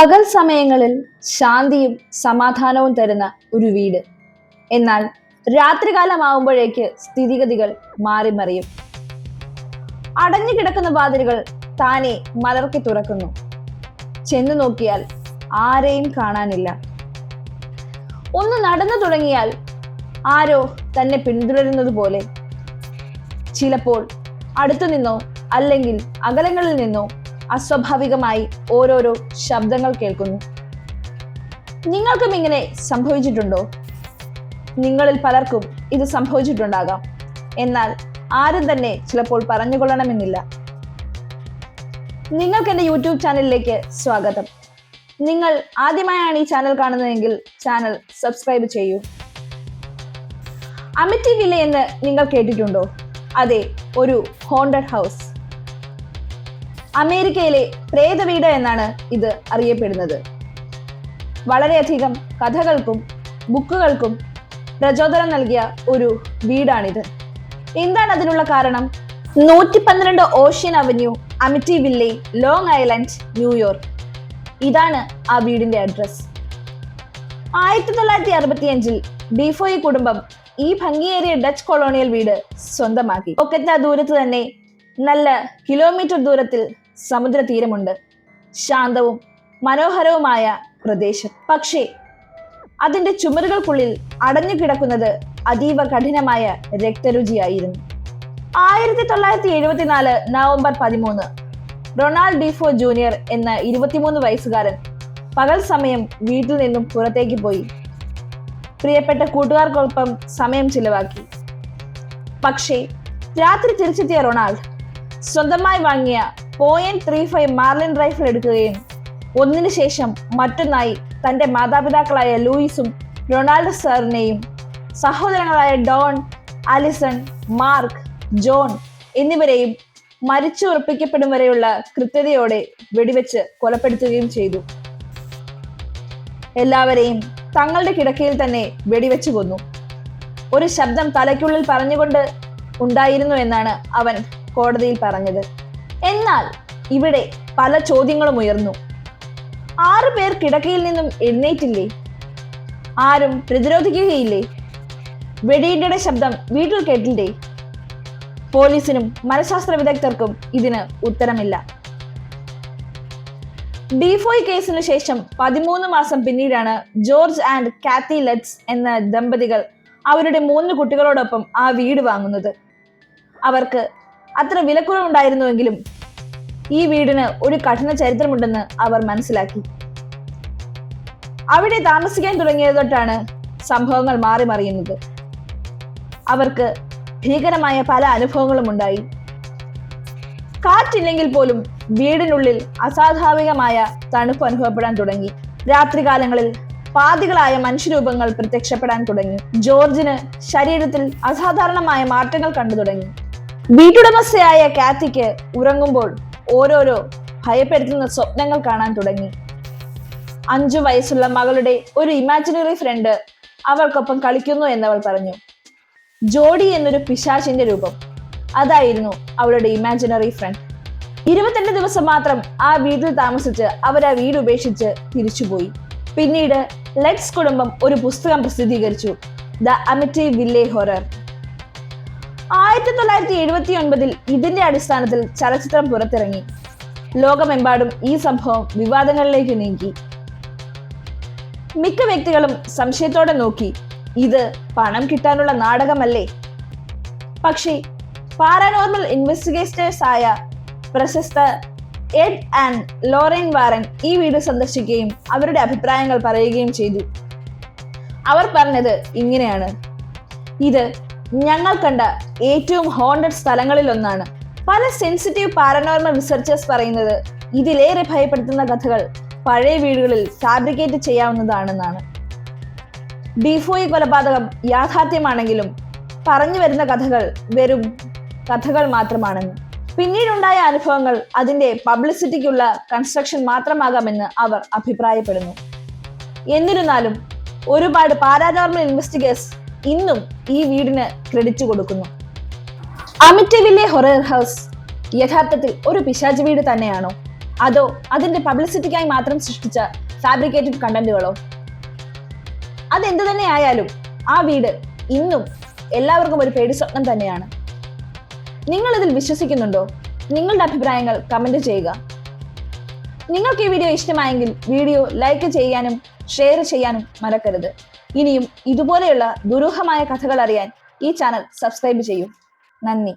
പകൽ സമയങ്ങളിൽ ശാന്തിയും സമാധാനവും തരുന്ന ഒരു വീട്. എന്നാൽ രാത്രികാലമാവുമ്പോഴേക്ക് സ്ഥിതിഗതികൾ മാറിമറിയും. അടഞ്ഞു കിടക്കുന്ന വാതിലുകൾ താനെ മലർക്കി തുറക്കുന്നു. ചെന്നു നോക്കിയാൽ ആരെയും കാണാനില്ല. ഒന്ന് നടന്നു തുടങ്ങിയാൽ ആരോ തന്നെ പിന്തുടരുന്നത് പോലെ. ചിലപ്പോൾ അടുത്തു നിന്നോ അല്ലെങ്കിൽ അകലങ്ങളിൽ നിന്നോ അസ്വാഭാവികമായി ഓരോരോ ശബ്ദങ്ങൾ കേൾക്കുന്നു. നിങ്ങൾക്കും ഇങ്ങനെ സംഭവിച്ചിട്ടുണ്ടോ? നിങ്ങളിൽ പലർക്കും ഇത് സംഭവിച്ചിട്ടുണ്ടാകാം. എന്നാൽ ആരും തന്നെ ചിലപ്പോൾ പറഞ്ഞുകൊള്ളണമെന്നില്ല. നിങ്ങൾക്ക് എന്റെ യൂട്യൂബ് ചാനലിലേക്ക് സ്വാഗതം. നിങ്ങൾ ആദ്യമായാണ് ഈ ചാനൽ കാണുന്നതെങ്കിൽ ചാനൽ സബ്സ്ക്രൈബ് ചെയ്യൂ. അമിറ്റി വില എന്ന് നിങ്ങൾ കേട്ടിട്ടുണ്ടോ? അതെ ഒരു ഹോണ്ടഡ് ഹൗസ്. അമേരിക്കയിലെ പ്രേതവീട് എന്നാണ് ഇത് അറിയപ്പെടുന്നത്. വളരെയധികം കഥകൾക്കും ബുക്കുകൾക്കും പ്രചോദനം നൽകിയ ഒരു വീടാണിത്. എന്താണ് അതിനുള്ള കാരണം? നൂറ്റി പന്ത്രണ്ട് Ocean Avenue Amityville Long Island New York. ഇതാണ് ആ വീടിന്റെ അഡ്രസ്. ആയിരത്തി തൊള്ളായിരത്തി അറുപത്തിയഞ്ചിൽ ഡിഫോയി കുടുംബം ഈ ഭംഗിയേറിയ ഡച്ച് കൊളോണിയൽ വീട് സ്വന്തമാക്കി. ഒക്കത്ത ദൂരത്ത് തന്നെ നല്ല കിലോമീറ്റർ ദൂരത്തിൽ സമുദ്ര തീരമുണ്ട് ശാന്തവും മനോഹരവുമായ പ്രദേശം. പക്ഷേ അതിന്റെ ചുമരുകൾക്കുള്ളിൽ അടഞ്ഞു കിടക്കുന്നത് അതീവ കഠിനമായ രക്തരുചിയായിരുന്നു. ആയിരത്തി തൊള്ളായിരത്തി എഴുപത്തിനാല് നവംബർ പതിമൂന്ന് റൊണാൾഡ് ഡിഫോ ജൂനിയർ എന്ന ഇരുപത്തിമൂന്ന് വയസ്സുകാരൻ പകൽ സമയം വീട്ടിൽ നിന്നും പുറത്തേക്ക് പോയി. പ്രിയപ്പെട്ട കൂട്ടുകാർക്കൊപ്പം സമയം ചിലവാക്കി. പക്ഷേ രാത്രി തിരിച്ചെത്തിയ റൊണാൾഡ് സ്വന്തമായി വാങ്ങിയ point three five Marlin rifle എടുക്കുകയും ഒന്നിനു ശേഷം മറ്റൊന്നായി തന്റെ മാതാപിതാക്കളായ ലൂയിസും റൊണാൾഡ് സാറിനെയും സഹോദരങ്ങളായ ഡോൺ അലിസൺ മാർക്ക് ജോൺ എന്നിവരെയും മരിച്ചു ഉറപ്പിക്കപ്പെടും വരെയുള്ള കൃത്യതയോടെ വെടിവെച്ച് കൊലപ്പെടുത്തുകയും ചെയ്തു. എല്ലാവരെയും തങ്ങളുടെ കിടക്കയിൽ തന്നെ വെടിവെച്ച് കൊന്നു. ഒരു ശബ്ദം തലയ്ക്കുള്ളിൽ പറഞ്ഞുകൊണ്ട് ഉണ്ടായിരുന്നു എന്നാണ് അവൻ കോടതിയിൽ പറഞ്ഞത്. എന്നാൽ ഇവിടെ പല ചോദ്യങ്ങളും ഉയർന്നു. ആറു പേർ കിടക്കയിൽ നിന്നും എഴുന്നേറ്റില്ലേ? ആരും പ്രതിരോധിക്കുകയില്ലേ? വെടിയിട്ടയുടെ ശബ്ദം വീട്ടിൽ കേട്ടില്ലേ? പോലീസിനും മനഃശാസ്ത്ര വിദഗ്ധർക്കും ഇതിന് ഉത്തരമില്ല. ഡിഫോയ് കേസിനു ശേഷം പതിമൂന്ന് മാസം പിന്നീടാണ് ജോർജ് ആൻഡ് കാത്തി ലെറ്റ്സ് എന്ന ദമ്പതികൾ അവരുടെ മൂന്ന് കുട്ടികളോടൊപ്പം ആ വീട് വാങ്ങുന്നത്. അവർക്ക് അത്ര വിലക്കുറവുണ്ടായിരുന്നുവെങ്കിലും ഈ വീടിന് ഒരു കഠിന ചരിത്രമുണ്ടെന്ന് അവർ മനസ്സിലാക്കി. അവിടെ താമസിക്കാൻ തുടങ്ങിയത് തൊട്ടാണ് സംഭവങ്ങൾ മാറി മറിയുന്നത്. അവർക്ക് ഭീകരമായ പല അനുഭവങ്ങളും ഉണ്ടായി. കാറ്റില്ലെങ്കിൽ പോലും വീടിനുള്ളിൽ അസാധാവികമായ തണുപ്പ് അനുഭവപ്പെടാൻ തുടങ്ങി. രാത്രികാലങ്ങളിൽ പാതികളായ മനുഷ്യരൂപങ്ങൾ പ്രത്യക്ഷപ്പെടാൻ തുടങ്ങി. ജോർജിന് ശരീരത്തിൽ അസാധാരണമായ മാറ്റങ്ങൾ കണ്ടു തുടങ്ങി. വീട്ടുടമസ്ഥയായ കാത്തിക്ക് ഉറങ്ങുമ്പോൾ ഓരോരോ ഭയപ്പെടുത്തുന്ന സ്വപ്നങ്ങൾ കാണാൻ തുടങ്ങി. അഞ്ചു വയസ്സുള്ള മകളുടെ ഒരു ഇമാജിനറി ഫ്രണ്ട് അവൾക്കൊപ്പം കളിക്കുന്നു എന്നവൾ പറഞ്ഞു. ജോഡി എന്നൊരു പിശാചിന്റെ രൂപം. അതായിരുന്നു അവളുടെ ഇമാജിനറി ഫ്രണ്ട് ഇരുപത്തിരണ്ട് ദിവസം മാത്രം ആ വീട്ടിൽ താമസിച്ച് അവർ ആ വീട് ഉപേക്ഷിച്ച് തിരിച്ചുപോയി. പിന്നീട് ലെറ്റ്സ് കുടുംബം ഒരു പുസ്തകം പ്രസിദ്ധീകരിച്ചു. The Amityville horror. ആയിരത്തി തൊള്ളായിരത്തി എഴുപത്തി ഒൻപതിൽ ഇതിന്റെ അടിസ്ഥാനത്തിൽ ചലച്ചിത്രം പുറത്തിറങ്ങി. ലോകമെമ്പാടും ഈ സംഭവം വിവാദങ്ങളിലേക്ക് നീങ്ങി മിക്ക വ്യക്തികളും സംശയത്തോടെ നോക്കി ഇത് പണം കിട്ടാനുള്ള നാടകമല്ലേ? പക്ഷേ പാരാനോർമൽ ഇൻവെസ്റ്റിഗേറ്റേഴ്സ് ആയ പ്രശസ്ത എഡ് ആൻഡ് ലോറൻ വാറൻ ഈ വീട് സന്ദർശിക്കുകയും അവരുടെ അഭിപ്രായങ്ങൾ പറയുകയും ചെയ്തു. അവർ പറഞ്ഞത് ഇങ്ങനെയാണ്. ഇത് ഞങ്ങൾ കണ്ട ഏറ്റവും ഹോണ്ടഡ് സ്ഥലങ്ങളിൽ ഒന്നാണ് പല സെൻസിറ്റീവ് പാരനോർമൽ റിസർച്ചേഴ്സ് പറയുന്നത് ഇതിലേറെ ഭയപ്പെടുത്തുന്ന കഥകൾ പഴയ വീടുകളിൽ ഫാബ്രിക്കേറ്റ് ചെയ്യാവുന്നതാണെന്നാണ്. ഡിഫോയി കൊലപാതകം യാഥാർത്ഥ്യമാണെങ്കിലും പറഞ്ഞു വരുന്ന കഥകൾ വെറും കഥകൾ മാത്രമാണെന്ന്. പിന്നീടുണ്ടായ അനുഭവങ്ങൾ അതിന്റെ പബ്ലിസിറ്റിക്കുള്ള കൺസ്ട്രക്ഷൻ മാത്രമാകാമെന്ന് അവർ അഭിപ്രായപ്പെടുന്നു. എന്നിരുന്നാലും ഒരുപാട് പാരാനോർമൽ ഇൻവെസ്റ്റിഗേഴ്സ് ഇന്നും ഈ വീടിന് ക്രെഡിറ്റ് കൊടുക്കുന്നു. അമിറ്റവില്ലെ ഹൊറർ ഹൗസ് യഥാർത്ഥത്തിൽ ഒരു പിശാച് വീട് തന്നെയാണോ? അതോ അതിന്റെ പബ്ലിസിറ്റിക്കായി മാത്രം സൃഷ്ടിച്ച ഫാബ്രിക്കേറ്റഡ് കണ്ടന്റുകളോ അതെന്ത് തന്നെ ആയാലും ആ വീട് ഇന്നും എല്ലാവർക്കും ഒരു പേടി സ്വപ്നം തന്നെയാണ്. നിങ്ങൾ ഇതിൽ വിശ്വസിക്കുന്നുണ്ടോ? നിങ്ങളുടെ അഭിപ്രായങ്ങൾ കമന്റ് ചെയ്യുക. നിങ്ങൾക്ക് ഈ വീഡിയോ ഇഷ്ടമായെങ്കിൽ വീഡിയോ ലൈക്ക് ചെയ്യാനും ഷെയർ ചെയ്യാനും മറക്കരുത്. ഇനിയും ഇതുപോലെയുള്ള ദുരൂഹമായ കഥകൾ അറിയാൻ ഈ ചാനൽ സബ്സ്ക്രൈബ് ചെയ്യൂ. നന്ദി.